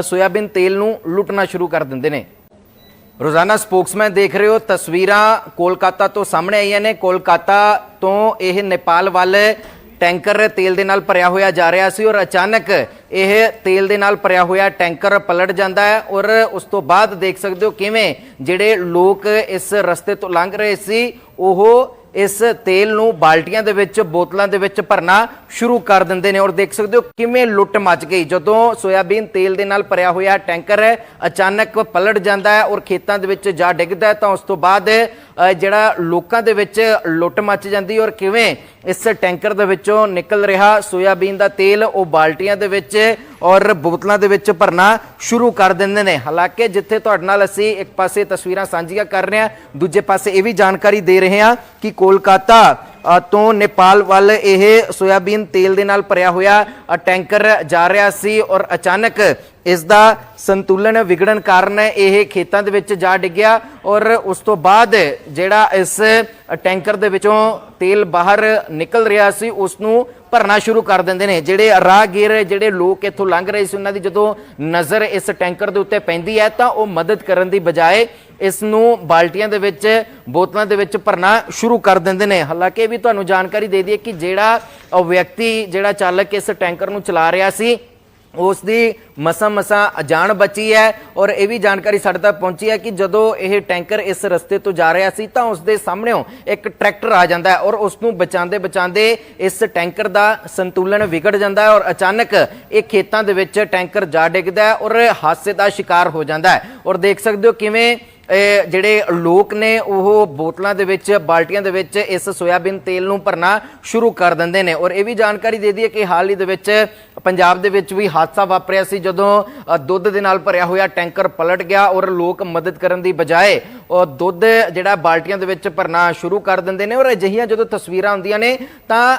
ਸੋਇਆਬੀਨ ਤੇਲ ਨੂੰ ਲੁੱਟਣਾ ਸ਼ੁਰੂ ਕਰ ਦਿੰਦੇ ਨੇ। ਰੋਜ਼ਾਨਾ ਸਪੋਕਸਮੈਨ ਦੇਖ ਰਹੇ ਹੋ, ਤਸਵੀਰਾਂ ਕੋਲਕਾਤਾ ਤੋਂ ਸਾਹਮਣੇ ਆਈਆਂ ਨੇ। ਕੋਲਕਾਤਾ ਤੋਂ ਇਹ ਨੇਪਾਲ ਵੱਲ ਟੈਂਕਰ ਤੇਲ ਦੇ ਨਾਲ ਭਰਿਆ ਹੋਇਆ ਜਾ ਰਿਹਾ ਸੀ ਔਰ ਅਚਾਨਕ ਇਹ ਤੇਲ ਦੇ ਨਾਲ ਭਰਿਆ ਹੋਇਆ ਟੈਂਕਰ ਪਲਟ ਜਾਂਦਾ ਹੈ ਔਰ ਉਸ ਤੋਂ ਬਾਅਦ ਦੇਖ ਸਕਦੇ ਹੋ ਕਿਵੇਂ ਜਿਹੜੇ ਲੋਕ ਇਸ ਰਸਤੇ ਤੋਂ ਲੰਘ ਰਹੇ ਸੀ, ਉਹ ਇਸ ਤੇਲ ਨੂੰ ਬਾਲਟੀਆਂ ਦੇ ਵਿੱਚ, ਬੋਤਲਾਂ ਦੇ ਵਿੱਚ ਭਰਨਾ ਸ਼ੁਰੂ ਕਰ ਦਿੰਦੇ ਨੇ ਔਰ ਦੇਖ ਸਕਦੇ ਹੋ ਕਿਵੇਂ ਲੁੱਟ ਮਚ ਗਈ। ਜਦੋਂ ਸੋਇਆਬੀਨ ਤੇਲ ਦੇ ਨਾਲ ਭਰਿਆ ਹੋਇਆ ਟੈਂਕਰ ਅਚਾਨਕ ਪਲਟ ਜਾਂਦਾ ਹੈ ਔਰ ਖੇਤਾਂ ਦੇ ਵਿੱਚ ਜਾ ਡਿੱਗਦਾ ਹੈ ਤਾਂ ਉਸ ਤੋਂ ਬਾਅਦ ਜਿਹੜਾ ਲੋਕਾਂ ਦੇ ਵਿੱਚ ਲੁੱਟ ਮੱਚ ਜਾਂਦੀ ਔਰ ਕਿਵੇਂ ਇਸ ਟੈਂਕਰ ਦੇ ਵਿੱਚੋਂ ਨਿਕਲ ਰਿਹਾ ਸੋਇਆਬੀਨ ਦਾ ਤੇਲ, ਉਹ ਬਾਲਟੀਆਂ ਦੇ ਵਿੱਚ ਔਰ ਬੋਤਲਾਂ ਦੇ ਵਿੱਚ ਭਰਨਾ ਸ਼ੁਰੂ ਕਰ ਦਿੰਦੇ ਨੇ। ਹਾਲਾਂਕਿ ਜਿੱਥੇ ਤੁਹਾਡੇ ਨਾਲ ਅਸੀਂ ਇੱਕ ਪਾਸੇ ਤਸਵੀਰਾਂ ਸਾਂਝੀਆਂ ਕਰ ਰਹੇ ਹਾਂ, ਦੂਜੇ ਪਾਸੇ ਇਹ ਵੀ ਜਾਣਕਾਰੀ ਦੇ ਰਹੇ ਹਾਂ ਕਿ ਕੋਲਕਾਤਾ ਤੋਂ ਨੇਪਾਲ ਵੱਲ ਇਹ ਸੋਇਆਬੀਨ ਤੇਲ ਦੇ ਨਾਲ ਭਰਿਆ ਹੋਇਆ ਟੈਂਕਰ ਜਾ ਰਿਹਾ ਸੀ ਔਰ ਅਚਾਨਕ ਇਸ ਦਾ ਸੰਤੁਲਨ ਵਿਗੜਨ ਕਾਰਨ ਇਹ ਖੇਤਾਂ ਦੇ ਵਿੱਚ ਜਾ ਡਿੱਗਿਆ ਔਰ ਉਸ ਤੋਂ ਬਾਅਦ ਜਿਹੜਾ ਇਸ ਟੈਂਕਰ ਦੇ ਵਿੱਚੋਂ ਤੇਲ ਬਾਹਰ ਨਿਕਲ ਰਿਹਾ ਸੀ, ਉਸ ਨੂੰ ਭਰਨਾ ਸ਼ੁਰੂ ਕਰ ਦਿੰਦੇ ਨੇ। ਜਿਹੜੇ ਰਾਹਗੀਰ, ਜਿਹੜੇ ਲੋਕ ਇੱਥੋਂ ਲੰਘ ਰਹੇ ਸੀ, ਉਹਨਾਂ ਦੀ ਜਦੋਂ ਨਜ਼ਰ ਇਸ ਟੈਂਕਰ ਦੇ ਉੱਤੇ ਪੈਂਦੀ ਹੈ, ਤਾਂ ਉਹ ਮਦਦ ਕਰਨ ਦੀ ਬਜਾਏ ਇਸ ਨੂੰ ਬਾਲਟੀਆਂ ਦੇ ਵਿੱਚ, ਬੋਤਲਾਂ ਦੇ ਵਿੱਚ ਭਰਨਾ ਸ਼ੁਰੂ ਕਰ ਦਿੰਦੇ ਨੇ। ਹਾਲਾਂਕਿ ਇਹ ਵੀ ਤੁਹਾਨੂੰ ਜਾਣਕਾਰੀ ਦੇ ਦਈਏ ਕਿ ਜਿਹੜਾ ਵਿਅਕਤੀ, ਜਿਹੜਾ ਚਾਲਕ ਇਸ ਟੈਂਕਰ ਨੂੰ ਚਲਾ ਰਿਹਾ ਸੀ ਉਸ ਦੀ ਮਸਾ ਮਸਾ ਅਜਾਣ ਬਚੀ ਹੈ ਔਰ ਇਹ ਵੀ ਜਾਣਕਾਰੀ ਸਾਡੇ ਤੱਕ ਪਹੁੰਚੀ ਹੈ ਕਿ ਜਦੋਂ ਇਹ ਟੈਂਕਰ ਇਸ ਰਸਤੇ ਤੋਂ ਜਾ ਰਿਹਾ ਸੀ ਤਾਂ ਉਸ ਦੇ ਸਾਹਮਣੇੋਂ ਇੱਕ ਟਰੈਕਟਰ ਆ ਜਾਂਦਾ ਹੈ ਔਰ ਉਸ ਨੂੰ ਬਚਾਉਂਦੇ ਬਚਾਉਂਦੇ ਇਸ ਟੈਂਕਰ ਦਾ ਸੰਤੁਲਨ ਵਿਗੜ ਜਾਂਦਾ ਹੈ ਔਰ ਅਚਾਨਕ ਇਹ ਖੇਤਾਂ ਦੇ ਵਿੱਚ ਟੈਂਕਰ ਜਾ ਡਿੱਗਦਾ ਹੈ ਔਰ ਹਾਦਸੇ ਦਾ ਸ਼ਿਕਾਰ ਹੋ ਜਾਂਦਾ ਹੈ। ਔਰ ਦੇਖ ਸਕਦੇ ਹੋ ਕਿਵੇਂ ਜਿਹੜੇ ਲੋਕ ਨੇ, ਉਹ ਬੋਤਲਾਂ ਦੇ ਵਿੱਚ, ਬਾਲਟੀਆਂ ਦੇ ਵਿੱਚ ਇਸ ਸੋਇਆਬੀਨ ਤੇਲ ਨੂੰ ਭਰਨਾ ਸ਼ੁਰੂ ਕਰ ਦਿੰਦੇ ਨੇ। ਔਰ ਇਹ ਵੀ ਜਾਣਕਾਰੀ ਦੇ ਦਈਏ ਕਿ ਹਾਲ ਹੀ ਦੇ ਵਿੱਚ ਪੰਜਾਬ ਦੇ ਵਿੱਚ ਵੀ ਹਾਦਸਾ ਵਾਪਰਿਆ ਸੀ, ਜਦੋਂ ਦੁੱਧ ਦੇ ਨਾਲ ਭਰਿਆ ਹੋਇਆ ਟੈਂਕਰ ਪਲਟ ਗਿਆ ਔਰ ਲੋਕ ਮਦਦ ਕਰਨ ਦੀ ਬਜਾਏ ਉਹ ਦੁੱਧ ਜਿਹੜਾ ਬਾਲਟੀਆਂ ਦੇ ਵਿੱਚ ਭਰਨਾ ਸ਼ੁਰੂ ਕਰ ਦਿੰਦੇ ਨੇ। ਔਰ ਅਜਿਹੀਆਂ ਜਦੋਂ ਤਸਵੀਰਾਂ ਆਉਂਦੀਆਂ ਨੇ, ਤਾਂ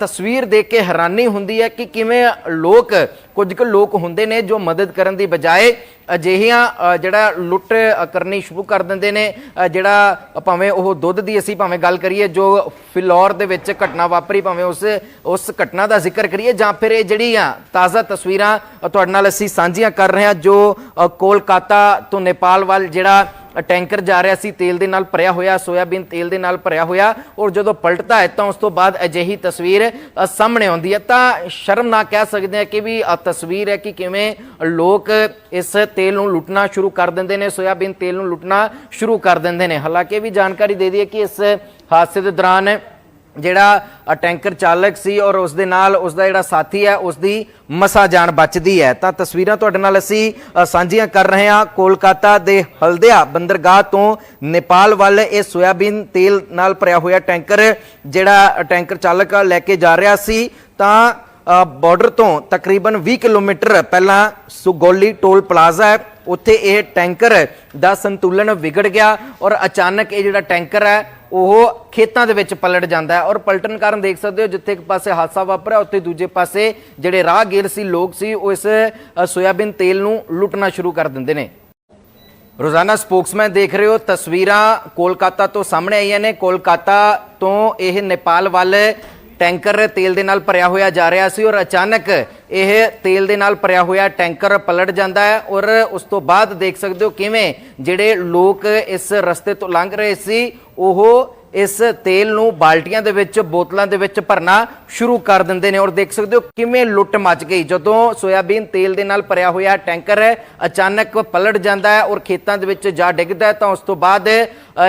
ਤਸਵੀਰ ਦੇਖ ਕੇ ਹੈਰਾਨੀ ਹੁੰਦੀ ਹੈ ਕਿ ਕਿਵੇਂ ਲੋਕ, ਕੁਝ ਕੁ ਲੋਕ ਹੁੰਦੇ ਨੇ ਜੋ ਮਦਦ ਕਰਨ ਦੀ ਬਜਾਏ ਅਜਿਹੀਆਂ ਜਿਹੜਾ ਲੁੱਟ ਕਰਨੀ ਸ਼ੁਰੂ ਕਰ ਦਿੰਦੇ ਨੇ। ਜਿਹੜਾ ਭਾਵੇਂ ਉਹ ਦੁੱਧ ਦੀ ਅਸੀਂ ਭਾਵੇਂ ਗੱਲ ਕਰੀਏ, ਜੋ ਫਿਲੌਰ ਦੇ ਵਿੱਚ ਘਟਨਾ ਵਾਪਰੀ, ਭਾਵੇਂ ਉਸ ਉਸ ਘਟਨਾ ਦਾ ਜ਼ਿਕਰ ਕਰੀਏ ਜਾਂ ਫਿਰ ਇਹ ਜਿਹੜੀਆਂ ਤਾਜ਼ਾ ਤਸਵੀਰਾਂ ਤੁਹਾਡੇ ਨਾਲ ਅਸੀਂ ਸਾਂਝੀਆਂ ਕਰ ਰਹੇ ਹਾਂ, ਜੋ ਕੋਲਕਾਤਾ ਤੋਂ ਨੇਪਾਲ ਵੱਲ ਜਿਹੜਾ ਟੈਂਕਰ ਜਾ ਰਿਹਾ ਸੀ ਤੇਲ ਦੇ ਨਾਲ ਭਰਿਆ ਹੋਇਆ ਸੋਇਆਬੀਨ ਤੇਲ ਦੇ ਨਾਲ ਭਰਿਆ ਹੋਇਆ ਔਰ ਜਦੋਂ ਪਲਟਦਾ ਹੈ ਤਾਂ ਉਸ ਤੋਂ ਬਾਅਦ ਅਜਿਹੀ ਤਸਵੀਰ ਸਾਹਮਣੇ ਆਉਂਦੀ ਹੈ। ਤਾਂ ਸ਼ਰਮਨਾਕ ਕਹਿ ਸਕਦੇ ਹਾਂ ਕਿ ਵੀ ਅ, ਤਸਵੀਰ ਹੈ ਕਿ ਕਿਵੇਂ ਲੋਕ ਇਸ ਤੇਲ ਨੂੰ ਲੁੱਟਣਾ ਸ਼ੁਰੂ ਕਰ ਦਿੰਦੇ ਨੇ ਸੋਇਆਬੀਨ ਤੇਲ ਨੂੰ ਲੁੱਟਣਾ ਸ਼ੁਰੂ ਕਰ ਦਿੰਦੇ ਨੇ। ਹਾਲਾਂਕਿ ਇਹ ਵੀ ਜਾਣਕਾਰੀ ਦੇ ਦਈਏ ਕਿ ਇਸ ਹਾਦਸੇ ਦੇ ਦੌਰਾਨ ਜਿਹੜਾ ਟੈਂਕਰ ਚਾਲਕ ਸੀ ਔਰ ਉਸ ਦੇ ਨਾਲ ਉਸ ਦਾ ਜਿਹੜਾ ਸਾਥੀ ਹੈ ਉਸ ਦੀ ਮਸਾ ਜਾਨ ਬਚਦੀ ਹੈ। ਤਾਂ ਤਸਵੀਰਾਂ ਤੁਹਾਡੇ ਨਾਲ ਅਸੀਂ ਸਾਂਝੀਆਂ ਕਰ ਰਹੇ ਹਾਂ ਕੋਲਕਾਤਾ ਦੇ ਹਲਦਿਆ ਬੰਦਰਗਾਹ ਤੋਂ ਨੇਪਾਲ ਵੱਲ। ਇਹ ਸੋਇਆਬੀਨ ਤੇਲ ਨਾਲ ਭਰਿਆ ਹੋਇਆ ਟੈਂਕਰ ਜਿਹੜਾ ਟੈਂਕਰ ਚਾਲਕ ਲੈ ਕੇ ਜਾ ਰਿਹਾ ਸੀ। ਤਾਂ ਅ, ਬਾਰਡਰ ਤੋਂ ਤਕਰੀਬਨ 20 ਕਿਲੋਮੀਟਰ ਪਹਿਲਾਂ ਸੁਗੋਲੀ ਟੋਲ ਪਲਾਜ਼ਾ ਹੈ ਉੱਥੇ ਇਹ ਟੈਂਕਰ ਦਾ ਸੰਤੁਲਨ ਵਿਗੜ ਗਿਆ ਔਰ ਅਚਾਨਕ ਇਹ ਜਿਹੜਾ ਟੈਂਕਰ ਹੈ ਉਹ ਖੇਤਾਂ ਦੇ ਵਿੱਚ ਪਲਟ ਜਾਂਦਾ ਹੈ ਔਰ ਪਲਟਣ ਕਾਰਨ ਦੇਖ ਸਕਦੇ ਹੋ ਜਿੱਥੇ ਇੱਕ ਪਾਸੇ ਹਾਦਸਾ ਵਾਪਰਿਆ, ਉੱਥੇ ਦੂਜੇ ਪਾਸੇ ਜਿਹੜੇ ਰਾਹਗੀਰ ਸੀ, ਲੋਕ ਸੀ, ਉਹ ਇਸ ਸੋਇਆਬੀਨ ਤੇਲ ਨੂੰ ਲੁੱਟਣਾ ਸ਼ੁਰੂ ਕਰ ਦਿੰਦੇ ਨੇ। ਰੋਜ਼ਾਨਾ ਸਪੋਕਸਮੈਨ ਦੇਖ ਰਹੇ ਹੋ, ਤਸਵੀਰਾਂ ਕੋਲਕਾਤਾ ਤੋਂ ਸਾਹਮਣੇ ਆਈਆਂ ਨੇ। ਕੋਲਕਾਤਾ ਤੋਂ ਇਹ ਨੇਪਾਲ ਵੱਲ ਟੈਂਕਰ ਤੇਲ ਦੇ ਨਾਲ ਭਰਿਆ ਹੋਇਆ ਜਾ ਰਿਹਾ ਸੀ ਔਰ ਅਚਾਨਕ ਇਹ ਤੇਲ ਦੇ ਨਾਲ ਭਰਿਆ ਹੋਇਆ ਟੈਂਕਰ ਪਲਟ ਜਾਂਦਾ ਹੈ ਔਰ ਉਸ ਤੋਂ ਬਾਅਦ ਦੇਖ ਸਕਦੇ ਹੋ ਕਿਵੇਂ ਜਿਹੜੇ ਲੋਕ ਇਸ ਰਸਤੇ ਤੋਂ ਲੰਘ ਰਹੇ ਸੀ, ਉਹ ਇਸ ਤੇਲ ਨੂੰ ਬਾਲਟੀਆਂ ਦੇ ਵਿੱਚ, ਬੋਤਲਾਂ ਦੇ ਵਿੱਚ ਭਰਨਾ ਸ਼ੁਰੂ ਕਰ ਦਿੰਦੇ ਨੇ ਔਰ ਦੇਖ ਸਕਦੇ ਹੋ ਕਿਵੇਂ ਲੁੱਟ ਮਚ ਗਈ। ਜਦੋਂ ਸੋਇਆਬੀਨ ਤੇਲ ਦੇ ਨਾਲ ਭਰਿਆ ਹੋਇਆ ਟੈਂਕਰ ਅਚਾਨਕ ਪਲਟ ਜਾਂਦਾ ਹੈ ਔਰ ਖੇਤਾਂ ਦੇ ਵਿੱਚ ਜਾ ਡਿੱਗਦਾ ਹੈ ਤਾਂ ਉਸ ਤੋਂ ਬਾਅਦ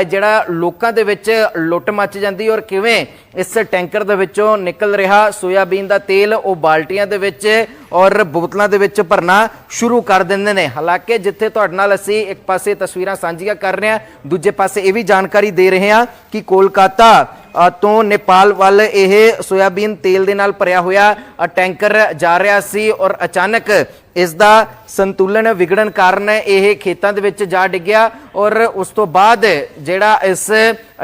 ਜਿਹੜਾ ਲੋਕਾਂ ਦੇ ਵਿੱਚ ਲੁੱਟ ਮੱਚ ਜਾਂਦੀ ਔਰ ਕਿਵੇਂ ਇਸ ਟੈਂਕਰ ਦੇ ਵਿੱਚੋਂ ਨਿਕਲ ਰਿਹਾ ਸੋਇਆਬੀਨ ਦਾ ਤੇਲ, ਉਹ ਬਾਲਟੀਆਂ ਦੇ ਵਿੱਚ ਔਰ ਬੋਤਲਾਂ ਦੇ ਵਿੱਚ ਭਰਨਾ ਸ਼ੁਰੂ ਕਰ ਦਿੰਦੇ ਨੇ। ਹਾਲਾਂਕਿ ਜਿੱਥੇ ਤੁਹਾਡੇ ਨਾਲ ਅਸੀਂ ਇੱਕ ਪਾਸੇ ਤਸਵੀਰਾਂ ਸਾਂਝੀਆਂ ਕਰ ਰਹੇ ਹਾਂ, ਦੂਜੇ ਪਾਸੇ ਇਹ ਵੀ ਜਾਣਕਾਰੀ ਦੇ ਰਹੇ ਹਾਂ ਕਿ ਕੋਲਕਾਤਾ ਤੋਂ ਨੇਪਾਲ ਵੱਲ ਇਹ ਸੋਇਆਬੀਨ ਤੇਲ ਦੇ ਨਾਲ ਭਰਿਆ ਹੋਇਆ ਟੈਂਕਰ ਜਾ ਰਿਹਾ ਸੀ ਔਰ ਅਚਾਨਕ ਇਸ ਦਾ ਸੰਤੁਲਨ ਵਿਗੜਨ ਕਾਰਨ ਇਹ ਖੇਤਾਂ ਦੇ ਵਿੱਚ ਜਾ ਡਿੱਗਿਆ ਔਰ ਉਸ ਤੋਂ ਬਾਅਦ ਜਿਹੜਾ ਇਸ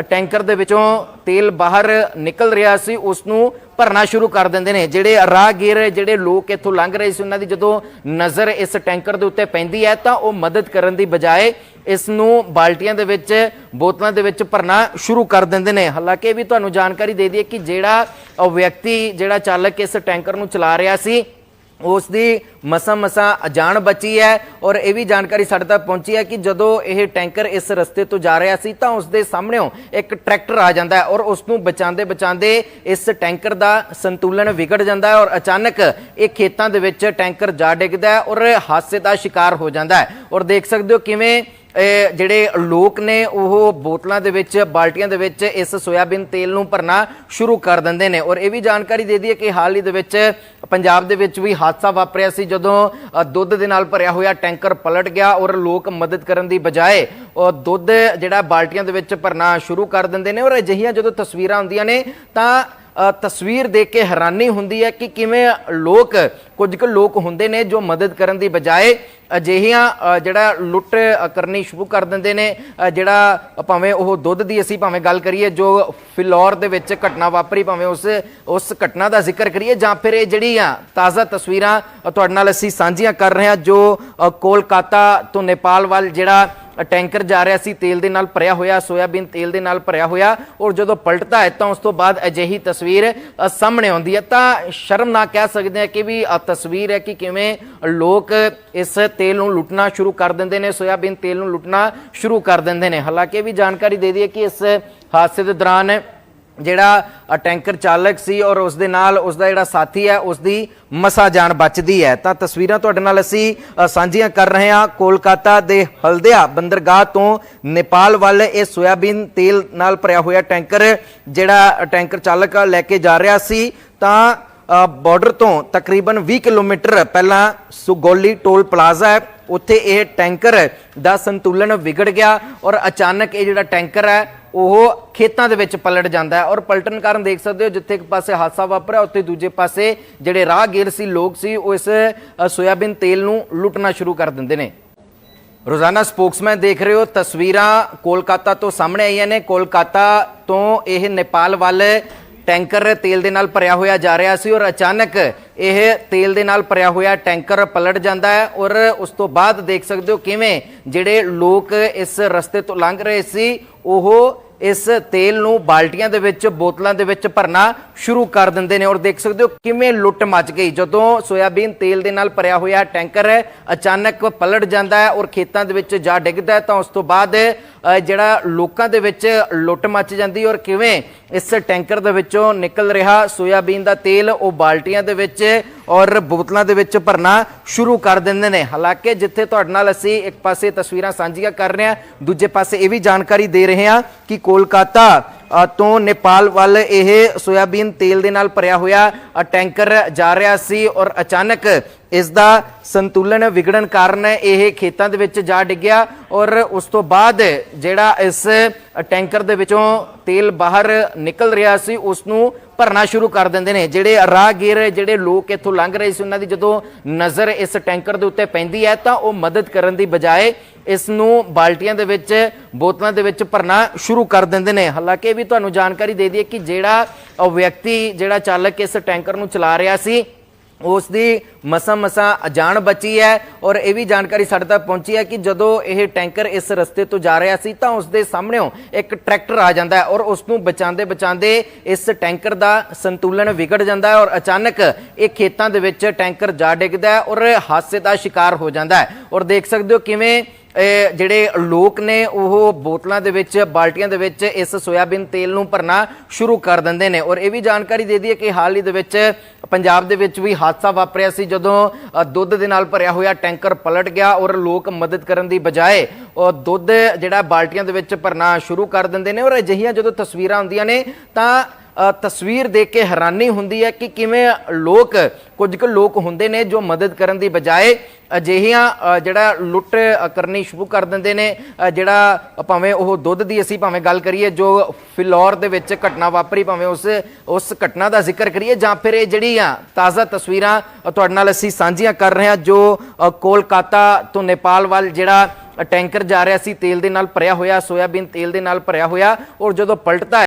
ਟੈਂਕਰ ਦੇ ਵਿੱਚੋਂ ਤੇਲ ਬਾਹਰ ਨਿਕਲ ਰਿਹਾ ਸੀ, ਉਸ ਨੂੰ ਭਰਨਾ ਸ਼ੁਰੂ ਕਰ ਦਿੰਦੇ ਨੇ। ਜਿਹੜੇ ਰਾਹਗੀਰ, ਜਿਹੜੇ ਲੋਕ ਇੱਥੋਂ ਲੰਘ ਰਹੇ ਸੀ, ਉਹਨਾਂ ਦੀ ਜਦੋਂ ਨਜ਼ਰ ਇਸ ਟੈਂਕਰ ਦੇ ਉੱਤੇ ਪੈਂਦੀ ਹੈ, ਤਾਂ ਉਹ ਮਦਦ ਕਰਨ ਦੀ ਬਜਾਏ ਇਸ ਨੂੰ ਬਾਲਟੀਆਂ ਦੇ ਵਿੱਚ, ਬੋਤਲਾਂ ਦੇ ਵਿੱਚ ਭਰਨਾ ਸ਼ੁਰੂ ਕਰ ਦਿੰਦੇ ਨੇ। ਹਾਲਾਂਕਿ ਇਹ ਵੀ ਤੁਹਾਨੂੰ ਜਾਣਕਾਰੀ ਦੇ ਦਈਏ ਕਿ ਜਿਹੜਾ ਵਿਅਕਤੀ, ਜਿਹੜਾ ਚਾਲਕ ਇਸ ਟੈਂਕਰ ਨੂੰ ਚਲਾ ਰਿਹਾ ਸੀ ਉਸ ਦੀ ਮਸਾ ਮਸਾ ਜਾਨ ਬਚੀ ਹੈ ਔਰ ਇਹ ਵੀ ਜਾਣਕਾਰੀ ਸਾਡੇ ਤੱਕ ਪਹੁੰਚੀ ਹੈ ਕਿ ਜਦੋਂ ਇਹ ਟੈਂਕਰ ਇਸ ਰਸਤੇ ਤੋਂ ਜਾ ਰਿਹਾ ਸੀ ਤਾਂ ਉਸ ਦੇ ਸਾਹਮਣੇੋਂ ਇੱਕ ਟਰੈਕਟਰ ਆ ਜਾਂਦਾ ਹੈ ਔਰ ਉਸ ਨੂੰ ਬਚਾਉਂਦੇ ਬਚਾਉਂਦੇ ਇਸ ਟੈਂਕਰ ਦਾ ਸੰਤੁਲਨ ਵਿਗੜ ਜਾਂਦਾ ਹੈ ਔਰ ਅਚਾਨਕ ਇਹ ਖੇਤਾਂ ਦੇ ਵਿੱਚ ਟੈਂਕਰ ਜਾ ਡਿੱਗਦਾ ਹੈ ਔਰ ਹਾਦਸੇ ਦਾ ਸ਼ਿਕਾਰ ਹੋ ਜਾਂਦਾ ਹੈ। ਔਰ ਦੇਖ ਸਕਦੇ ਹੋ ਕਿਵੇਂ ਜਿਹੜੇ ਲੋਕ ਨੇ, ਉਹ ਬੋਤਲਾਂ ਦੇ ਵਿੱਚ, ਬਾਲਟੀਆਂ ਦੇ ਵਿੱਚ ਇਸ ਸੋਇਆਬੀਨ ਤੇਲ ਨੂੰ ਭਰਨਾ ਸ਼ੁਰੂ ਕਰ ਦਿੰਦੇ ਨੇ। ਔਰ ਇਹ ਵੀ ਜਾਣਕਾਰੀ ਦੇ ਦਈਏ ਕਿ ਹਾਲ ਹੀ ਦੇ ਵਿੱਚ ਪੰਜਾਬ ਦੇ ਵਿੱਚ ਵੀ ਹਾਦਸਾ ਵਾਪਰਿਆ ਸੀ, ਜਦੋਂ ਦੁੱਧ ਦੇ ਨਾਲ ਭਰਿਆ ਹੋਇਆ ਟੈਂਕਰ ਪਲਟ ਗਿਆ ਔਰ ਲੋਕ ਮਦਦ ਕਰਨ ਦੀ ਬਜਾਏ ਦੁੱਧ ਜਿਹੜਾ ਬਾਲਟੀਆਂ ਦੇ ਵਿੱਚ ਭਰਨਾ ਸ਼ੁਰੂ ਕਰ ਦਿੰਦੇ ਨੇ। ਔਰ ਅਜਿਹੀਆਂ ਜਦੋਂ ਤਸਵੀਰਾਂ ਹੁੰਦੀਆਂ ਨੇ, ਤਾਂ ਤਸਵੀਰ ਦੇਖ ਕੇ ਹੈਰਾਨੀ ਹੁੰਦੀ ਹੈ ਕਿ ਕਿਵੇਂ ਲੋਕ, ਕੁਝ ਕੁ ਲੋਕ ਹੁੰਦੇ ਨੇ ਜੋ ਮਦਦ ਕਰਨ ਦੀ ਬਜਾਏ ਅਜਿਹੀਆਂ ਜਿਹੜਾ ਲੁੱਟ ਕਰਨੀ ਸ਼ੁਰੂ ਕਰ ਦਿੰਦੇ ਨੇ। ਜਿਹੜਾ ਭਾਵੇਂ ਉਹ ਦੁੱਧ ਦੀ ਅਸੀਂ ਭਾਵੇਂ ਗੱਲ ਕਰੀਏ, ਜੋ ਫਿਲੌਰ ਦੇ ਵਿੱਚ ਘਟਨਾ ਵਾਪਰੀ, ਭਾਵੇਂ ਉਸ ਉਸ ਘਟਨਾ ਦਾ ਜ਼ਿਕਰ ਕਰੀਏ, ਜਾਂ ਫਿਰ ਇਹ ਜਿਹੜੀਆਂ ਤਾਜ਼ਾ ਤਸਵੀਰਾਂ ਤੁਹਾਡੇ ਨਾਲ ਅਸੀਂ ਸਾਂਝੀਆਂ ਕਰ ਰਹੇ ਹਾਂ, ਜੋ ਕੋਲਕਾਤਾ ਤੋਂ ਨੇਪਾਲ ਵੱਲ ਜਿਹੜਾ ਟੈਂਕਰ ਜਾ ਰਿਹਾ ਸੀ ਤੇਲ ਦੇ ਨਾਲ ਭਰਿਆ ਹੋਇਆ ਸੋਇਆਬੀਨ ਤੇਲ ਦੇ ਨਾਲ ਭਰਿਆ ਹੋਇਆ ਔਰ ਜਦੋਂ ਪਲਟਦਾ ਹੈ ਤਾਂ ਉਸ ਤੋਂ ਬਾਅਦ ਅਜਿਹੀ ਤਸਵੀਰ ਸਾਹਮਣੇ ਆਉਂਦੀ ਹੈ। ਤਾਂ ਸ਼ਰਮਨਾਕ ਕਹਿ ਸਕਦੇ ਹਾਂ ਕਿ ਵੀ ਅ, ਤਸਵੀਰ ਹੈ ਕਿ ਕਿਵੇਂ ਲੋਕ ਇਸ ਤੇਲ ਨੂੰ ਲੁੱਟਣਾ ਸ਼ੁਰੂ ਕਰ ਦਿੰਦੇ ਨੇ ਸੋਇਆਬੀਨ ਤੇਲ ਨੂੰ ਲੁੱਟਣਾ ਸ਼ੁਰੂ ਕਰ ਦਿੰਦੇ ਨੇ। ਹਾਲਾਂਕਿ ਇਹ ਵੀ ਜਾਣਕਾਰੀ ਦੇ ਦਈਏ ਕਿ ਇਸ ਹਾਦਸੇ ਦੇ ਦੌਰਾਨ ਜਿਹੜਾ ਟੈਂਕਰ ਚਾਲਕ ਸੀ ਔਰ ਉਸ ਦੇ ਨਾਲ ਉਸ ਦਾ ਜਿਹੜਾ ਸਾਥੀ ਹੈ ਉਸ ਦੀ ਮਸਾ ਜਾਨ ਬਚਦੀ ਹੈ। ਤਾਂ ਤਸਵੀਰਾਂ ਤੁਹਾਡੇ ਨਾਲ ਅਸੀਂ ਸਾਂਝੀਆਂ ਕਰ ਰਹੇ ਹਾਂ ਕੋਲਕਾਤਾ ਦੇ ਹਲਦਿਆ ਬੰਦਰਗਾਹ ਤੋਂ ਨੇਪਾਲ ਵੱਲ। ਇਹ ਸੋਇਆਬੀਨ ਤੇਲ ਨਾਲ ਭਰਿਆ ਹੋਇਆ ਟੈਂਕਰ ਜਿਹੜਾ ਟੈਂਕਰ ਚਾਲਕ ਲੈ ਕੇ ਜਾ ਰਿਹਾ ਸੀ। ਤਾਂ ਅ, ਬਾਰਡਰ ਤੋਂ ਤਕਰੀਬਨ 20 ਕਿਲੋਮੀਟਰ ਪਹਿਲਾਂ ਸੁਗੋਲੀ ਟੋਲ ਪਲਾਜ਼ਾ ਹੈ ਉੱਥੇ ਇਹ ਟੈਂਕਰ ਦਾ ਸੰਤੁਲਨ ਵਿਗੜ ਗਿਆ ਔਰ ਅਚਾਨਕ ਇਹ ਜਿਹੜਾ ਟੈਂਕਰ ਹੈ ਉਹ ਖੇਤਾਂ ਦੇ ਵਿੱਚ ਪਲਟ ਜਾਂਦਾ ਹੈ ਔਰ ਪਲਟਣ ਕਾਰਨ ਦੇਖ ਸਕਦੇ ਹੋ ਜਿੱਥੇ ਇੱਕ ਪਾਸੇ ਹਾਦਸਾ ਵਾਪਰਿਆ, ਉੱਥੇ ਦੂਜੇ ਪਾਸੇ ਜਿਹੜੇ ਰਾਹਗੀਰ ਸੀ, ਲੋਕ ਸੀ, ਉਹ ਇਸ ਸੋਇਆਬੀਨ ਤੇਲ ਨੂੰ ਲੁੱਟਣਾ ਸ਼ੁਰੂ ਕਰ ਦਿੰਦੇ ਨੇ। ਰੋਜ਼ਾਨਾ ਸਪੋਕਸਮੈਨ ਦੇਖ ਰਹੇ ਹੋ, ਤਸਵੀਰਾਂ ਕੋਲਕਾਤਾ ਤੋਂ ਸਾਹਮਣੇ ਆਈਆਂ ਨੇ। ਕੋਲਕਾਤਾ ਤੋਂ ਇਹ ਨੇਪਾਲ ਵੱਲ ਟੈਂਕਰ ਤੇਲ ਦੇ ਨਾਲ ਭਰਿਆ ਹੋਇਆ ਜਾ ਰਿਹਾ ਸੀ ਔਰ ਅਚਾਨਕ ਇਹ ਤੇਲ ਦੇ ਨਾਲ ਭਰਿਆ ਹੋਇਆ ਟੈਂਕਰ ਪਲਟ ਜਾਂਦਾ ਹੈ ਔਰ ਉਸ ਤੋਂ ਬਾਅਦ ਦੇਖ ਸਕਦੇ ਹੋ ਕਿਵੇਂ ਜਿਹੜੇ ਲੋਕ ਇਸ ਰਸਤੇ ਤੋਂ ਲੰਘ ਰਹੇ ਸੀ, ਉਹ ਇਸ ਤੇਲ ਨੂੰ ਬਾਲਟੀਆਂ ਦੇ ਵਿੱਚ, ਬੋਤਲਾਂ ਦੇ ਵਿੱਚ ਭਰਨਾ ਸ਼ੁਰੂ ਕਰ ਦਿੰਦੇ ਨੇ। ਔਰ ਦੇਖ ਸਕਦੇ ਹੋ ਕਿਵੇਂ ਲੁੱਟ ਮਚ ਗਈ। ਜਦੋਂ ਸੋਇਆਬੀਨ ਤੇਲ ਦੇ ਨਾਲ ਭਰਿਆ ਹੋਇਆ ਟੈਂਕਰ ਅਚਾਨਕ ਪਲਟ ਜਾਂਦਾ ਹੈ ਔਰ ਖੇਤਾਂ ਦੇ ਵਿੱਚ ਜਾ ਡਿੱਗਦਾ ਹੈ, ਤਾਂ ਉਸ ਤੋਂ ਬਾਅਦ ਜਿਹੜਾ ਲੋਕਾਂ ਦੇ ਵਿੱਚ ਲੁੱਟ ਮੱਚ ਜਾਂਦੀ ਔਰ ਕਿਵੇਂ ਇਸ ਟੈਂਕਰ ਦੇ ਵਿੱਚੋਂ ਨਿਕਲ ਰਿਹਾ ਸੋਇਆਬੀਨ ਦਾ ਤੇਲ, ਉਹ ਬਾਲਟੀਆਂ ਦੇ ਵਿੱਚ ਔਰ ਬੋਤਲਾਂ ਦੇ ਵਿੱਚ ਭਰਨਾ ਸ਼ੁਰੂ ਕਰ ਦਿੰਦੇ ਨੇ। ਹਾਲਾਂਕਿ ਜਿੱਥੇ ਤੁਹਾਡੇ ਨਾਲ ਅਸੀਂ ਇੱਕ ਪਾਸੇ ਤਸਵੀਰਾਂ ਸਾਂਝੀਆਂ ਕਰ ਰਹੇ ਹਾਂ, ਦੂਜੇ ਪਾਸੇ ਇਹ ਵੀ ਜਾਣਕਾਰੀ ਦੇ ਰਹੇ ਹਾਂ ਕਿ ਕੋਲਕਾਤਾ ਤੋਂ ਨੇਪਾਲ ਵੱਲ ਇਹ ਸੋਇਆਬੀਨ ਤੇਲ ਦੇ ਨਾਲ ਭਰਿਆ ਹੋਇਆ ਟੈਂਕਰ ਜਾ ਰਿਹਾ ਸੀ ਔਰ ਅਚਾਨਕ ਇਸ ਦਾ ਸੰਤੁਲਨ ਵਿਗੜਨ ਕਾਰਨ ਇਹ ਖੇਤਾਂ ਦੇ ਵਿੱਚ ਜਾ ਡਿੱਗਿਆ ਔਰ ਉਸ ਤੋਂ ਬਾਅਦ ਜਿਹੜਾ ਇਸ ਟੈਂਕਰ ਦੇ ਵਿੱਚੋਂ ਤੇਲ ਬਾਹਰ ਨਿਕਲ ਰਿਹਾ ਸੀ, ਉਸ ਨੂੰ ਭਰਨਾ ਸ਼ੁਰੂ ਕਰ ਦਿੰਦੇ ਨੇ। ਜਿਹੜੇ ਰਾਹਗੀਰ, ਜਿਹੜੇ ਲੋਕ ਇੱਥੋਂ ਲੰਘ ਰਹੇ ਸੀ, ਉਹਨਾਂ ਦੀ ਜਦੋਂ ਨਜ਼ਰ ਇਸ ਟੈਂਕਰ ਦੇ ਉੱਤੇ ਪੈਂਦੀ ਹੈ, ਤਾਂ ਉਹ ਮਦਦ ਕਰਨ ਦੀ ਬਜਾਏ ਇਸ ਨੂੰ ਬਾਲਟੀਆਂ ਦੇ ਵਿੱਚ, ਬੋਤਲਾਂ ਦੇ ਵਿੱਚ ਭਰਨਾ ਸ਼ੁਰੂ ਕਰ ਦਿੰਦੇ ਨੇ। ਹਾਲਾਂਕਿ ਇਹ ਵੀ ਤੁਹਾਨੂੰ ਜਾਣਕਾਰੀ ਦੇ ਦਈਏ ਕਿ ਜਿਹੜਾ ਵਿਅਕਤੀ, ਜਿਹੜਾ ਚਾਲਕ ਇਸ ਟੈਂਕਰ ਨੂੰ ਚਲਾ ਰਿਹਾ ਸੀ ਉਸ ਦੀ ਮਸਾ ਮਸਾ ਜਾਨ ਬਚੀ ਹੈ ਔਰ ਇਹ ਵੀ ਜਾਣਕਾਰੀ ਸਾਡੇ ਤੱਕ ਪਹੁੰਚੀ ਹੈ ਕਿ ਜਦੋਂ ਇਹ ਟੈਂਕਰ ਇਸ ਰਸਤੇ ਤੋਂ ਜਾ ਰਿਹਾ ਸੀ ਤਾਂ ਉਸ ਦੇ ਸਾਹਮਣੇੋਂ ਇੱਕ ਟਰੈਕਟਰ ਆ ਜਾਂਦਾ ਹੈ ਔਰ ਉਸ ਨੂੰ ਬਚਾਉਂਦੇ ਬਚਾਉਂਦੇ ਇਸ ਟੈਂਕਰ ਦਾ ਸੰਤੁਲਨ ਵਿਗੜ ਜਾਂਦਾ ਹੈ ਔਰ ਅਚਾਨਕ ਇਹ ਖੇਤਾਂ ਦੇ ਵਿੱਚ ਟੈਂਕਰ ਜਾ ਡਿੱਗਦਾ ਹੈ ਔਰ ਹਾਦਸੇ ਦਾ ਸ਼ਿਕਾਰ ਹੋ ਜਾਂਦਾ ਹੈ। ਔਰ ਦੇਖ ਸਕਦੇ ਹੋ ਕਿਵੇਂ ਜਿਹੜੇ ਲੋਕ ਨੇ, ਉਹ ਬੋਤਲਾਂ ਦੇ ਵਿੱਚ, ਬਾਲਟੀਆਂ ਦੇ ਵਿੱਚ ਇਸ ਸੋਇਆਬੀਨ ਤੇਲ ਨੂੰ ਭਰਨਾ ਸ਼ੁਰੂ ਕਰ ਦਿੰਦੇ ਨੇ। ਔਰ ਇਹ ਵੀ ਜਾਣਕਾਰੀ ਦੇ ਦਈਏ ਕਿ ਹਾਲ ਹੀ ਦੇ ਵਿੱਚ ਪੰਜਾਬ ਦੇ ਵਿੱਚ ਵੀ ਹਾਦਸਾ ਵਾਪਰਿਆ ਸੀ, ਜਦੋਂ ਦੁੱਧ ਦੇ ਨਾਲ ਭਰਿਆ ਹੋਇਆ ਟੈਂਕਰ ਪਲਟ ਗਿਆ ਔਰ ਲੋਕ ਮਦਦ ਕਰਨ ਦੀ ਬਜਾਏ ਉਹ ਦੁੱਧ ਜਿਹੜਾ ਬਾਲਟੀਆਂ ਦੇ ਵਿੱਚ ਭਰਨਾ ਸ਼ੁਰੂ ਕਰ ਦਿੰਦੇ ਨੇ। ਔਰ ਅਜਿਹੀਆਂ ਜਦੋਂ ਤਸਵੀਰਾਂ ਹੁੰਦੀਆਂ ਨੇ, ਤਾਂ ਤਸਵੀਰ ਦੇਖ ਕੇ ਹੈਰਾਨੀ ਹੁੰਦੀ ਹੈ ਕਿ ਕਿਵੇਂ ਲੋਕ, ਕੁਝ ਕੁ ਲੋਕ ਹੁੰਦੇ ਨੇ ਜੋ ਮਦਦ ਕਰਨ ਦੀ ਬਜਾਏ ਅਜਿਹੀਆਂ ਜਿਹੜਾ ਲੁੱਟ ਕਰਨੀ ਸ਼ੁਰੂ ਕਰ ਦਿੰਦੇ ਨੇ। ਜਿਹੜਾ ਭਾਵੇਂ ਉਹ ਦੁੱਧ ਦੀ ਅਸੀਂ ਭਾਵੇਂ ਗੱਲ ਕਰੀਏ, ਜੋ ਫਿਲੌਰ ਦੇ ਵਿੱਚ ਘਟਨਾ ਵਾਪਰੀ, ਭਾਵੇਂ ਉਸ ਉਸ ਘਟਨਾ ਦਾ ਜ਼ਿਕਰ ਕਰੀਏ, ਜਾਂ ਫਿਰ ਇਹ ਜਿਹੜੀਆਂ ਤਾਜ਼ਾ ਤਸਵੀਰਾਂ ਤੁਹਾਡੇ ਨਾਲ ਅਸੀਂ ਸਾਂਝੀਆਂ ਕਰ ਰਹੇ ਹਾਂ, ਜੋ ਕੋਲਕਾਤਾ ਤੋਂ ਨੇਪਾਲ ਵੱਲ ਜਿਹੜਾ ਟੈਂਕਰ ਜਾ ਰਿਹਾ ਸੀ, ਤੇਲ ਦੇ ਨਾਲ ਭਰਿਆ ਹੋਇਆ, ਸੋਇਆਬੀਨ ਤੇਲ ਦੇ ਨਾਲ ਭਰਿਆ ਹੋਇਆ, ਔਰ ਜਦੋਂ ਪਲਟਦਾ